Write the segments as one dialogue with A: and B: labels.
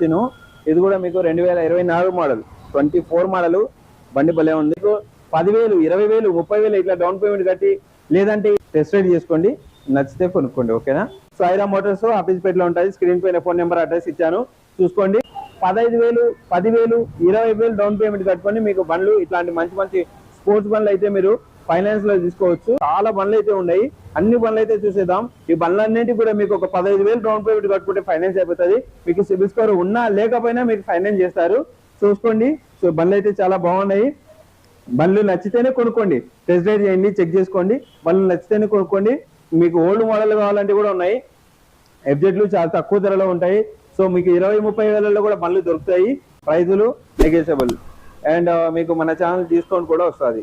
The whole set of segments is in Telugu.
A: తిను ఇది కూడా మీకు రెండు వేల ఇరవై నాలుగు మోడల్ ట్వంటీ ఫోర్ మోడల్ బండి భలే ఉంది. మీకు పదివేలు ఇరవై వేలు ముప్పై వేలు ఇట్లా డౌన్ పేమెంట్ కట్టి లేదంటే టెస్ట్ రైడ్ చేసుకోండి నచ్చితే కొనుక్కోండి ఓకేనా? సాయిరా మోటార్స్ ఆఫీస్పేటలో ఉంటుంది స్క్రీన్ పైన ఫోన్ నెంబర్ అడ్రస్ ఇచ్చాను చూసుకోండి. పదహైదు వేలు పదివేలు ఇరవై వేలు డౌన్ పేమెంట్ కట్టుకొని మీకు బండ్లు ఇట్లాంటి మంచి మంచి స్పోర్ట్స్ బండ్లు అయితే మీరు ఫైనాన్స్లో తీసుకోవచ్చు. చాలా బండ్లు అయితే ఉన్నాయి. అన్ని బండ్లు అయితే చూసేద్దాం. ఈ బండ్లన్నింటికి కూడా మీకు ఒక పదహైదు వేలు డౌన్ పేమెంట్ కట్టుకుంటే ఫైనాన్స్ అయిపోతుంది. మీకు సిబిల్ స్కోర్ ఉన్నా లేకపోయినా మీకు ఫైనాన్స్ చేస్తారు. చూసుకోండి. సో బండ్లు అయితే చాలా బాగున్నాయి. బండ్లు నచ్చితేనే కొనుక్కోండి. టెస్ట్ డ్రైవ్ చేయండి చెక్ చేసుకోండి. బండ్లు నచ్చితేనే కొనుక్కోండి. మీకు ఓల్డ్ మోడల్ కావాలంటే కూడా ఉన్నాయి. ఎఫ్జెడ్లు చాలా తక్కువ ధరలో ఉంటాయి. సో మీకు ఇరవై ముప్పై వేలలో కూడా బండ్లు దొరుకుతాయి. ప్రైజులు నెగేషబుల్ అండ్ మీకు మన ఛానల్ డిస్కౌంట్ కూడా వస్తుంది.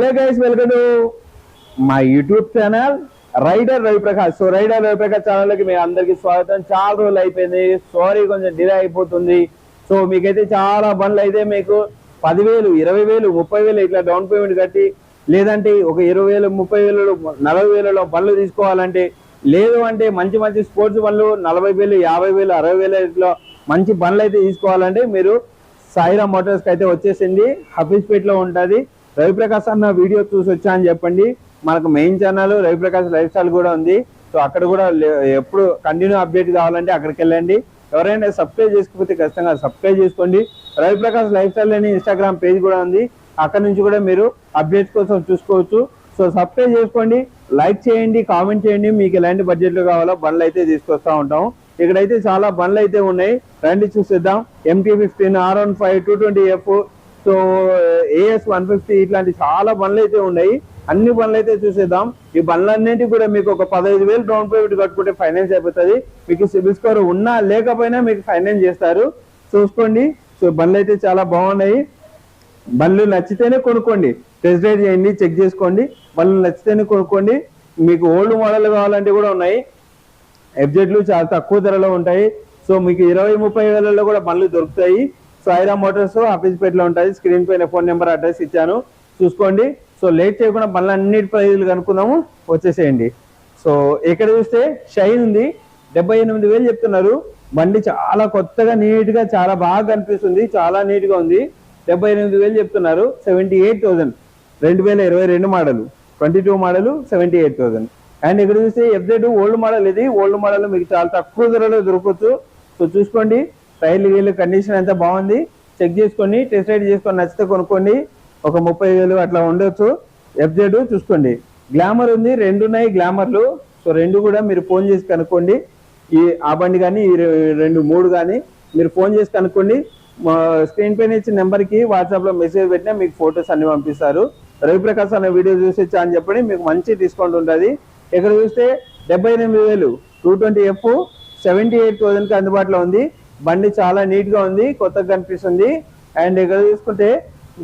A: hello guys welcome మా YouTube channel rider Raviprakash so rider Raviprakash ఛానల్కి మీ అందరికి స్వాగతం. చాలా రోజులు అయిపోయింది. సారీ కొంచెం డిలే అయిపోతుంది. సో మీకైతే చాలా బండ్లు అయితే మీకు పదివేలు ఇరవై వేలు ముప్పై వేలు ఇట్లా డౌన్ పేమెంట్ కట్టి లేదంటే ఒక ఇరవై వేలు ముప్పై వేలు నలభై వేలలో బండ్లు తీసుకోవాలంటే లేదు అంటే మంచి మంచి స్పోర్ట్స్ బండ్లు నలభై వేలు యాభై వేలు అరవై వేలు ఇట్లా మంచి బండ్లు అయితే తీసుకోవాలంటే మీరు సాయిరా మోటార్స్కి అయితే వచ్చేసింది. హఫీజ్పేట్లో రవిప్రకాష్ అన్న వీడియో చూసి వచ్చా అని చెప్పండి. మనకు main channel Raviprakash life style కూడా ఉంది. సో అక్కడ కూడా లే- ఎప్పుడు కంటిన్యూ అప్డేట్ కావాలంటే అక్కడికి వెళ్ళండి. ఎవరైనా సబ్స్క్రైబ్ చేసుకోకపోతే ఖచ్చితంగా సబ్స్క్రైబ్ చేసుకోండి. రవిప్రకాష్ లైఫ్ స్టైల్ అని ఇన్స్టాగ్రామ్ పేజ్ కూడా ఉంది. అక్కడ నుంచి కూడా మీరు అప్డేట్స్ కోసం చూసుకోవచ్చు. సో సబ్స్క్రైబ్ చేసుకోండి. లైక్ చేయండి కామెంట్ చేయండి. మీకు ఎలాంటి బడ్జెట్లు కావాలో బండ్లు అయితే తీసుకొస్తా ఉంటాం. ఇక్కడైతే చాలా బండ్లు అయితే ఉన్నాయి. రండి చూసేద్దాం. MT fifteen R one five two twenty F so AS one fifty ఇట్లాంటి చాలా బండ్లు అయితే ఉన్నాయి అన్ని బండ్లు అయితే చూసేద్దాం ఈ బండ్లన్నింటికి కూడా మీకు ఒక పదహైదు వేలు డౌన్ పేమెంట్ కట్టుకుంటే ఫైనాన్స్ అయిపోతుంది మీకు సిబిల్ స్కోర్ ఉన్నా లేకపోయినా మీకు ఫైనాన్స్ చేస్తారు చూసుకోండి సో బండ్లు అయితే చాలా బాగున్నాయి బండ్లు నచ్చితేనే కొనుక్కోండి టెస్ట్ డ్రైవ్ చేయండి చెక్ చేసుకోండి బండ్లు నచ్చితేనే కొనుక్కోండి మీకు ఓల్డ్ మోడల్ కావాలంటే కూడా ఉన్నాయి ఎఫ్జెడ్లు చాలా తక్కువ ధరలో ఉంటాయి సో మీకు ఇరవై ముప్పై వేలలో కూడా బండ్లు దొరుకుతాయి సాయిరా మోటార్స్ ఆఫీస్పేటలో ఉంటుంది స్క్రీన్ పైన ఫోన్ నెంబర్ అడ్రస్ ఇచ్చాను. చూసుకోండి. సో లేట్ చేయకుండా మళ్ళీ అన్నిటి ప్రైజులు కనుక్కుందాము. వచ్చేసేయండి. సో ఇక్కడ చూస్తే షైన్ ఉంది. డెబ్బై ఎనిమిది వేలు చెప్తున్నారు. బండి చాలా కొత్తగా నీట్గా చాలా బాగా కనిపిస్తుంది. చాలా నీట్గా ఉంది. డెబ్బై ఎనిమిది వేలు చెప్తున్నారు. Seventy eight thousand. రెండు వేల ఇరవై రెండు model. Twenty two model seventy eight thousand. And ఇక్కడ చూస్తే ఎఫ్జెడ్ ఓల్డ్ మోడల్ ఇది. ఓల్డ్ మోడల్ మీకు చాలా తక్కువ ధరలో దొరకవచ్చు. సో చూసుకోండి. టైర్లు వీళ్ళు కండిషన్ అంతా బాగుంది చెక్ చేసుకోండి టెస్ట్ రైడ్ చేసుకొని నచ్చితే కొనుక్కోండి. ఒక ముప్పై వేలు అట్లా ఉండొచ్చు. ఎఫ్జెడ్ చూసుకోండి. గ్లామర్ ఉంది రెండు ఉన్నాయి గ్లామర్లు సో రెండు కూడా మీరు ఫోన్ చేసి కనుక్కోండి. ఈ ఆ బండి కానీ ఈ రెండు మూడు కానీ మీరు ఫోన్ చేసి కనుక్కోండి. మా స్క్రీన్ పైన ఇచ్చిన నెంబర్కి వాట్సాప్లో మెసేజ్ పెట్టినా మీకు ఫొటోస్ అన్ని పంపిస్తారు. రవిప్రకాష్ అనే వీడియో చూసి వచ్చా అని చెప్పండి మీకు మంచి డిస్కౌంట్ ఉంటుంది. ఇక్కడ చూస్తే డెబ్బై ఎనిమిది వేలు. Two twenty F seventy eight థౌసండ్కి అందుబాటులో ఉంది. బండి చాలా నీట్గా ఉంది కొత్తగా కనిపిస్తుంది. అండ్ ఇక్కడ చూసుకుంటే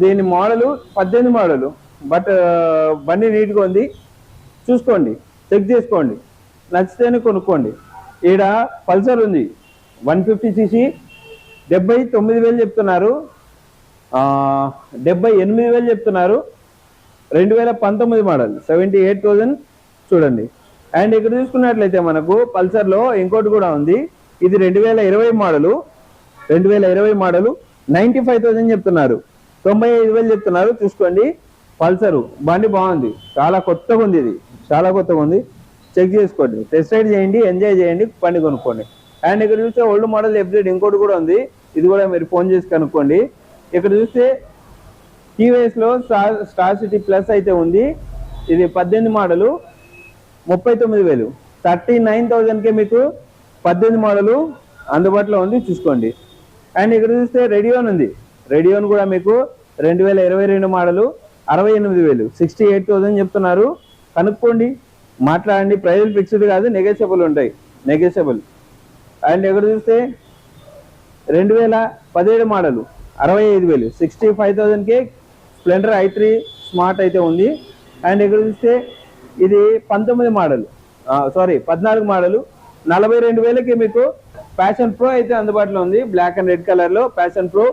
A: దీని మోడల్ పద్దెనిమిది మోడల్. బట్ బండి నీట్గా ఉంది. చూసుకోండి చెక్ చేసుకోండి. నచ్చితేనే కొనుక్కోండి. ఈడ పల్సర్ ఉంది వన్ ఫిఫ్టీ సీసీ. డెబ్బై తొమ్మిది వేలు చెప్తున్నారు. డెబ్బై ఎనిమిది వేలు చెప్తున్నారు. రెండు వేల పంతొమ్మిది మోడల్ సెవెంటీ ఎయిట్ థౌజండ్ చూడండి. అండ్ ఇక్కడ చూసుకున్నట్లయితే మనకు పల్సర్లో ఇంకోటి కూడా ఉంది. ఇది రెండు వేల ఇరవై మోడలు రెండు వేల ఇరవై మోడలు నైంటీ ఫైవ్ థౌసండ్ చెప్తున్నారు. తొంభై ఐదు వేలు చెప్తున్నారు. చూసుకోండి. పల్సరు. బండి బాగుంది. చాలా కొత్తగా ఉంది ఇది. చాలా కొత్తగా ఉంది. చెక్ చేసుకోండి. టెస్ట్ రైడ్ చేయండి. ఎంజాయ్ చేయండి. బండి కొనుక్కోండి. అండ్ ఇక్కడ చూస్తే ఓల్డ్ మోడల్ ఎఫ్జెడ్ ఇంకోటి కూడా ఉంది. ఇది కూడా మీరు ఫోన్ చేసి కనుక్కోండి. ఇక్కడ చూస్తే టీవీఎస్లో స్టార్ స్టార్ సిటీ ప్లస్ అయితే ఉంది. ఇది పద్దెనిమిది మోడలు. ముప్పై తొమ్మిది వేలు. థర్టీ నైన్ థౌజండ్కే మీకు పద్దెనిమిది మోడలు అందుబాటులో ఉంది చూసుకోండి. అండ్ ఇక్కడ చూస్తే రెడియోన్ ఉంది. రెడియోన్ కూడా మీకు రెండు వేల ఇరవై రెండు మోడలు అరవై ఎనిమిది వేలు సిక్స్టీ ఎయిట్ థౌసండ్ చెప్తున్నారు. కనుక్కోండి మాట్లాడండి. ప్రైజులు ఫిక్స్డ్ కాదు నెగోషియబుల్ ఉంటాయి. నెగోషియబుల్ అండ్ ఇక్కడ చూస్తే రెండు వేల పదిహేడు మోడలు అరవై ఐదు వేలు సిక్స్టీ ఫైవ్ థౌజండ్కి స్ప్లెండర్ ఐ త్రీ స్మార్ట్ అయితే ఉంది. అండ్ ఇక్కడ చూస్తే ఇది పంతొమ్మిది మోడల్ సారీ పద్నాలుగు మోడలు నలభై రెండు వేలకి మీకు ప్యాషన్ ప్రో అయితే అందుబాటులో ఉంది. బ్లాక్ అండ్ రెడ్ కలర్లో Passion Pro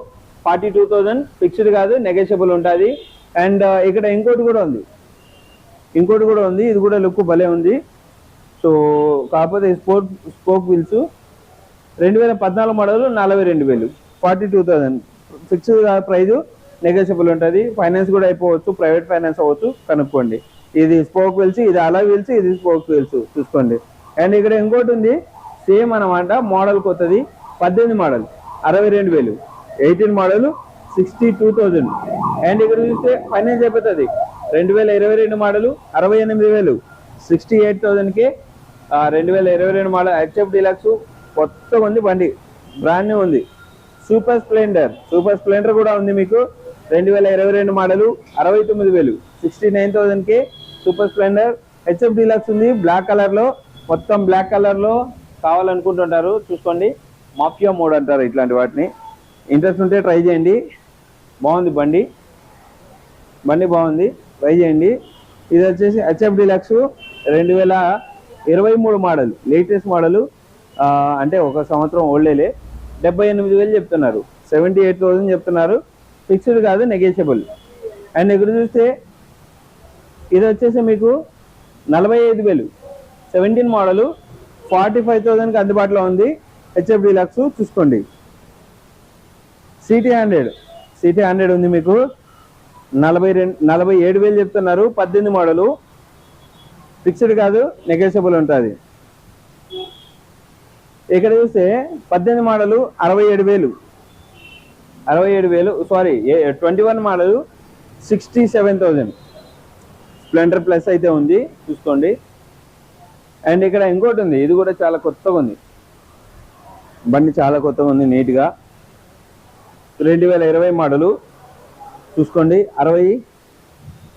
A: forty two thousand fixed కాదు నెగోషియబుల్ ఉంటుంది. అండ్ ఇక్కడ ఇంకోటి కూడా ఉంది. ఇంకోటి కూడా ఉంది. ఇది కూడా లుక్ భలే ఉంది. సో కాకపోతే స్పోర్ట్ స్పోక్ వీల్స్ రెండు వేల పద్నాలుగు మోడల్ నలభై రెండు వేలు. Forty two thousand fixed price negotiable ఉంటుంది. ఫైనాన్స్ కూడా అయిపోవచ్చు. ప్రైవేట్ ఫైనాన్స్ అవ్వచ్చు. కనుక్కోండి. ఇది స్పోక్ వీల్స్ ఇది అలా వీల్స్ ఇది స్పోక్ వీల్స్. చూసుకోండి. అండ్ ఇక్కడ ఇంకోటి ఉంది సేమ్ అనమాట మోడల్ కొత్తది పద్దెనిమిది మోడల్ అరవై రెండు వేలు. Eighteen model sixty two thousand and ఇక్కడ చూస్తే ఫైనాన్స్ అయిపోతుంది. రెండు వేల ఇరవై రెండు మోడలు అరవై ఎనిమిది వేలు. సిక్స్టీ ఎయిట్ థౌజండ్కి రెండు వేల ఇరవై రెండు మోడల్ హెచ్ఎఫ్ డీలక్స్ కొత్తగా ఉంది బండి. బ్రాండ్ న్యూ ఉంది. సూపర్ స్ప్లెండర్ సూపర్ స్ప్లెండర్ కూడా ఉంది మీకు. రెండు వేల ఇరవై రెండు మోడలు అరవై తొమ్మిది వేలు. సిక్స్టీ నైన్ థౌజండ్కి సూపర్ స్ప్లెండర్ హెచ్ఎఫ్ డీలక్స్ ఉంది బ్లాక్ కలర్లో మొత్తం బ్లాక్ కలర్లో కావాలనుకుంటుంటారు చూసుకోండి. మాఫియా మోడ్ అంటారు ఇట్లాంటి వాటిని. ఇంట్రెస్ట్ ఉంటే ట్రై చేయండి. బాగుంది బండి. బండి బాగుంది. ట్రై చేయండి. ఇది వచ్చేసి హెచ్ఎఫ్ డిలక్స్ రెండు వేల ఇరవై మూడు మోడల్ లేటెస్ట్ మోడలు అంటే ఒక సంవత్సరం ఓల్డేలే డెబ్బై ఎనిమిది వేలు చెప్తున్నారు. సెవెంటీ ఎయిట్ థౌసండ్ చెప్తున్నారు. ఫిక్స్డ్ కాదు నెగేషియబుల్ అండ్ ఇక్కడ చూస్తే ఇది వచ్చేసి మీకు నలభై ఐదు వేలు. సెవెంటీన్ మోడలు ఫార్టీ ఫైవ్ థౌసండ్కి అందుబాటులో ఉంది. హెచ్ఎఫ్ డిలక్స్ చూసుకోండి. City hundred. సిటీ హండ్రెడ్ ఉంది మీకు. నలభై రెండు నలభై ఏడు వేలు చెప్తున్నారు. పద్దెనిమిది మోడలు. ఫిక్స్డ్ కాదు నెగోషియబుల్ ఉంటుంది. ఇక్కడ చూస్తే పద్దెనిమిది మోడలు అరవై ఏడు వేలు. అరవై ఏడు వేలు sorry twenty one model sixty seven thousand Splendor Plus అయితే ఉంది చూసుకోండి. అండ్ ఇక్కడ ఇంకోటి ఉంది. ఇది కూడా చాలా కొత్తగా ఉంది. బండి చాలా కొత్తగా ఉంది నీట్గా. రెండు వేల ఇరవై మోడలు. చూసుకోండి. అరవై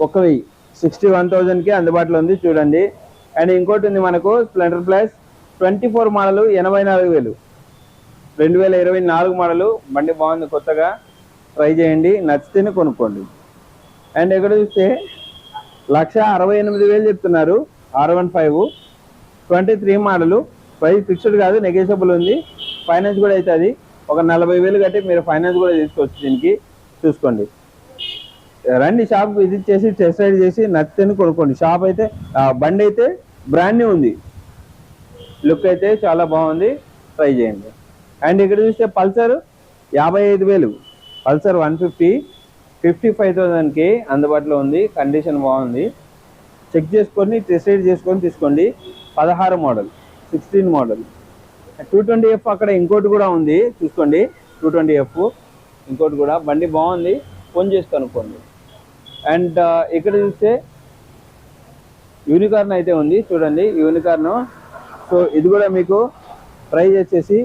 A: ఒక్క వెయ్యి. సిక్స్టీ వన్ థౌజండ్కి అందుబాటులో ఉంది చూడండి. అండ్ ఇంకోటి ఉంది మనకు Splendor Plus twenty four model ఎనభై నాలుగు వేలు. రెండు వేల ఇరవై నాలుగు మోడలు. బండి బాగుంది కొత్తగా. ట్రై చేయండి. నచ్చితేనే కొనుక్కోండి. అండ్ ఇక్కడ చూస్తే లక్ష అరవై ఎనిమిది వేలు చెప్తున్నారు. R one five. Twenty three model. Price fixed కాదు నెగోషియబుల్ ఉంది. ఫైనాన్స్ కూడా అవుతుంది ఒక నలభై వేలు కట్టి మీరు ఫైనాన్స్ కూడా తీసుకోవచ్చు దీనికి. చూసుకోండి. రండి షాప్ విజిట్ చేసి టెస్ట్ రైడ్ చేసి నచ్చితేనే కొనుక్కోండి. షాప్ అయితే బండి అయితే బ్రాండ్ న్యూ ఉంది. లుక్ అయితే చాలా బాగుంది. ట్రై చేయండి. అండ్ ఇక్కడ చూస్తే పల్సర్ యాభై ఐదు వేలు. Pulsar one fifty. Fifty five థౌజండ్కి అందుబాటులో ఉంది. కండిషన్ బాగుంది. చెక్ చేసుకొని టెస్ట్ రైడ్ చేసుకొని తీసుకోండి. పదహారు model sixteen model. Two twenty F అక్కడ ఇంకోటి కూడా ఉంది చూసుకోండి. టూ ట్వంటీ ఎఫ్ ఇంకోటి కూడా. బండి బాగుంది ఫోన్ చేసి కనుక్కోండి. అండ్ ఇక్కడ చూస్తే యూనికార్న్ అయితే ఉంది చూడండి యూనికార్న్. సో ఇది కూడా మీకు ప్రైజ్ వచ్చేసి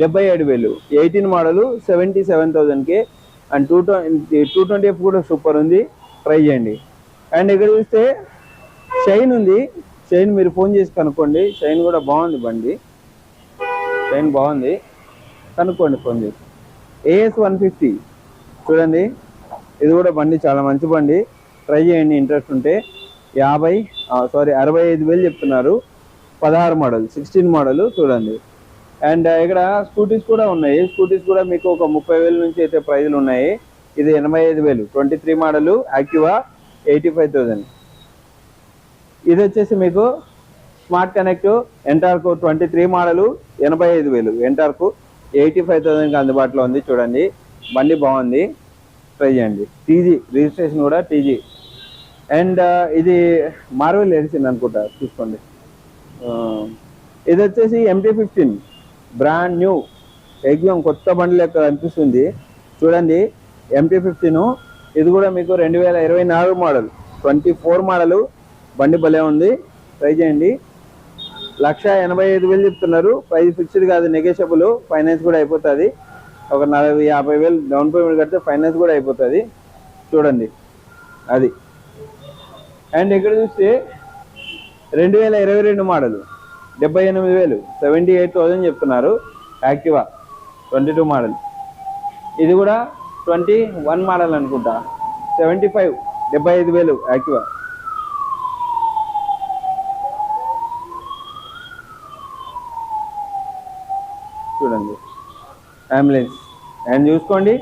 A: డెబ్బై ఏడు వేలు. ఎయిటీన్ మోడలు సెవెంటీ సెవెన్ థౌజండ్కి. And two twenty two twenty F కూడా సూపర్ ఉంది ట్రై చేయండి. అండ్ ఇక్కడ చూస్తే షైన్ ఉంది షైన్ మీరు ఫోన్ చేసి కనుక్కోండి. షైన్ కూడా బాగుంది బండి. షైన్ బాగుంది. కనుక్కోండి ఫోన్ చేసి. ఏఎస్ వన్ ఫిఫ్టీ చూడండి. ఇది కూడా బండి చాలా మంచి బండి. ట్రై చేయండి ఇంట్రెస్ట్ ఉంటే. యాభై సారీ అరవై ఐదు వేలు చెప్తున్నారు. పదహారు మోడల్ సిక్స్టీన్ మోడల్ చూడండి. అండ్ uh, ఇక్కడ స్కూటీస్ కూడా ఉన్నాయి. స్కూటీస్ కూడా మీకు ఒక ముప్పై వేల నుంచి అయితే ప్రైజులు ఉన్నాయి. ఇది ఎనభై ఐదు వేలు. Twenty three model Activa eighty five thousand ఇది వచ్చేసి మీకు smart connect Ntorq twenty three model ఎనభై ఐదు వేలు. ఎంటార్కు ఎయిటీ ఫైవ్ థౌసండ్కి అందుబాటులో ఉంది చూడండి. బండి బాగుంది. ట్రై చేయండి. టీజీ రిజిస్ట్రేషన్ కూడా టీజీ. అండ్ ఇది మార్వెల్ ఎడిసింది అనుకుంటా చూసుకోండి. ఇది వచ్చేసి ఎంటీ ఫిఫ్టీన్ బ్రాండ్ న్యూ ఎగ్జామ్ కొత్త బండి లెక్క అనిపిస్తుంది. చూడండి ఎంటీ ఫిఫ్టీన్ ఇది కూడా మీకు రెండు వేల ఇరవై నాలుగు మోడల్. Twenty four model. బండి భలే ఉంది. ట్రై చేయండి. లక్ష ఎనభై ఐదు వేలు చెప్తున్నారు. ప్రైస్ ఫిక్స్డ్ కాదు నెగోషియబుల్ ఫైనాన్స్ కూడా అయిపోతుంది. ఒక నలభై యాభై వేలు డౌన్ పేమెంట్ కడితే ఫైనాన్స్ కూడా అయిపోతుంది. చూడండి. అది. అండ్ ఇక్కడ చూస్తే రెండు వేల ఇరవై రెండు మోడల్ డెబ్బై ఎనిమిది వేలు. సెవెంటీ ఎయిట్ థౌజండ్ చెప్తున్నారు. యాక్టివా ట్వంటీ టూ మోడల్ ఇది కూడా ట్వంటీ వన్ మోడల్ అనుకుంటా. సెవెంటీ ఫైవ్ డెబ్బై ఐదు వేలు యాక్టివా చూడండి. అంబులెన్స్ అండ్ చూసుకోండి.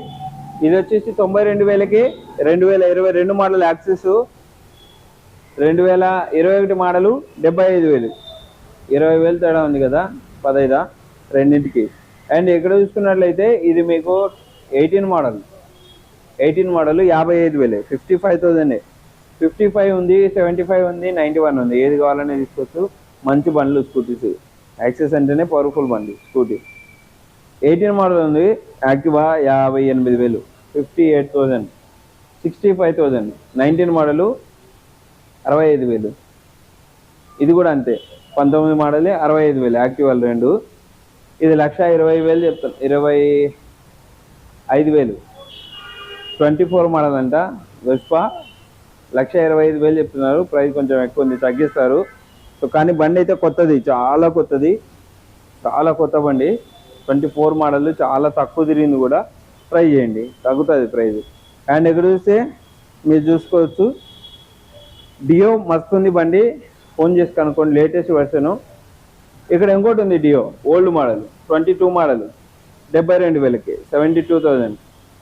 A: ఇది వచ్చేసి తొంభై రెండు వేలకి రెండు వేల ఇరవై రెండు మోడల్ యాక్సెస్ రెండు వేల ఇరవై ఒకటి మోడలు డెబ్బై ఐదు వేలు. ఇరవై వేలు తేడా ఉంది కదా? పదైదా? రెండింటికి. అండ్ ఇక్కడ చూసుకున్నట్లయితే ఇది మీకు ఎయిటీన్ మోడల్ ఎయిటీన్ మోడల్ యాభై ఐదు వేలే. Fifty five thousand. Fifty five ఉంది సెవెంటీ ఫైవ్ ఉంది నైంటీ వన్ ఉంది. ఏది కావాలనే తీసుకోవచ్చు. మంచి బండ్లు స్కూటీస్. యాక్సెస్ అంటేనే పవర్ఫుల్ బండి స్కూటీ. ఎయిటీన్ మోడల్ ఉంది. యాక్టివా యాభై ఎనిమిది వేలు. Fifty eight thousand sixty five thousand nineteen model అరవై ఐదు వేలు. ఇది కూడా అంతే. పంతొమ్మిది మోడలే అరవై ఐదు వేలు. యాక్టివాలు రెండు. ఇది లక్ష ఇరవై వేలు చెప్తాను ఇరవై ఐదు వేలు. ట్వంటీ ఫోర్ మోడల్ అంట. వెస్పా లక్ష ఇరవై ఐదు వేలు చెప్తున్నారు. ప్రైస్ కొంచెం ఎక్కువ ఉంది. తగ్గిస్తారు. సో కానీ బండి అయితే కొత్తది. చాలా కొత్తది. చాలా కొత్త బండి. ట్వంటీ ఫోర్ మోడల్ చాలా తక్కువ తిరిగింది కూడా ట్రై చేయండి. తగ్గుతుంది ప్రైజ్. అండ్ ఇక్కడ చూస్తే మీరు చూసుకోవచ్చు. డియో మస్తుంది బండి. ఫోన్ చేసి కనుక్కోండి లేటెస్ట్ వెర్షన్. ఇక్కడ ఇంకోటి ఉంది Dio old model twenty two model డెబ్బై రెండు వేలకి సెవెంటీ టూ థౌజండ్.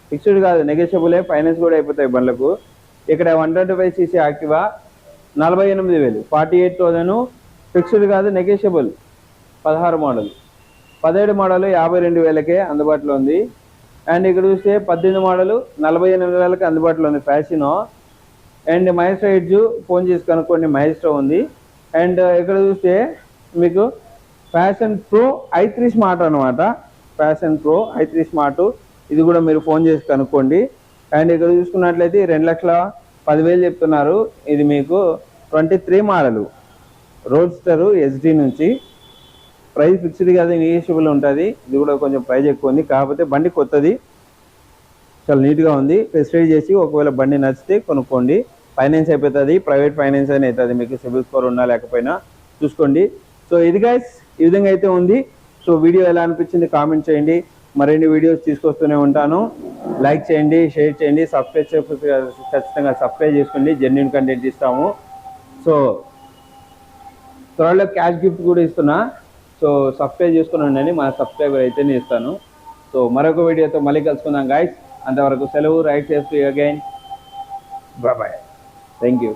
A: ఫిక్స్డ్ కాదు నెగోషియబులే ఫైనాన్స్ కూడా అయిపోతాయి బండ్లకు. ఇక్కడ one twenty five CC Activa నలభై ఎనిమిది వేలు ఫార్టీ ఎయిట్ థౌజండ్. ఫిక్స్డ్ కాదు నెగోషియబుల్ పదహారు మోడల్. పదిహేడు మోడలు యాభై రెండు వేలకే అందుబాటులో ఉంది. అండ్ ఇక్కడ చూస్తే పద్దెనిమిది మోడలు నలభై ఎనిమిది వేలకి అందుబాటులో ఉంది ఫ్యాషనో. అండ్ మైస్ట్రో ఎడ్జు ఫోన్ చేసి కనుక్కోండి మహేష్ట్రో ఉంది. అండ్ ఇక్కడ చూస్తే మీకు Passion Pro i three smart అనమాట Passion Pro i three smart. ఇది కూడా మీరు ఫోన్ చేసి కనుక్కోండి. అండ్ ఇక్కడ చూసుకున్నట్లయితే రెండు లక్షల పదివేలు చెప్తున్నారు. ఇది మీకు twenty three model. Roadster SD నుంచి. ప్రైస్ ఫిక్స్డ్ కాదు నెగిషియబుల్ ఉంటుంది. ఇది కూడా కొంచెం ప్రైజ్ ఎక్కువ ఉంది. కాకపోతే బండి కొత్తది. చాలా నీట్గా ఉంది. ఫెసిలిటీ చేసి ఒకవేళ బండి నచ్చితే కొనుక్కోండి. ఫైనాన్స్ అయిపోతుంది. ప్రైవేట్ ఫైనాన్స్ అని అవుతుంది. మీకు సిబిల్ స్కోర్ ఉన్నా లేకపోయినా చూసుకోండి. సో ఇది గైస్ ఈ విధంగా అయితే ఉంది. సో వీడియో ఎలా అనిపించింది కామెంట్ చేయండి. మరిన్ని వీడియోస్ తీసుకొస్తూనే ఉంటాను. లైక్ చేయండి షేర్ చేయండి. సబ్స్క్రైబ్ చేయకపోతే ఖచ్చితంగా సబ్స్క్రైబ్ చేసుకోండి. జెన్యున్ కంటెంట్ ఇస్తాము. సో త్వరలో క్యాష్ గిఫ్ట్ కూడా ఇస్తున్నా. సో సబ్స్క్రైబ్ చేసుకుని ఉండండి మా సబ్స్క్రైబర్ అయితేనే ఇస్తాను. సో మరొక వీడియోతో మళ్ళీ కలుసుకుందాం గాయస్ అంతవరకు సెలవు ride safety again. Bye thank you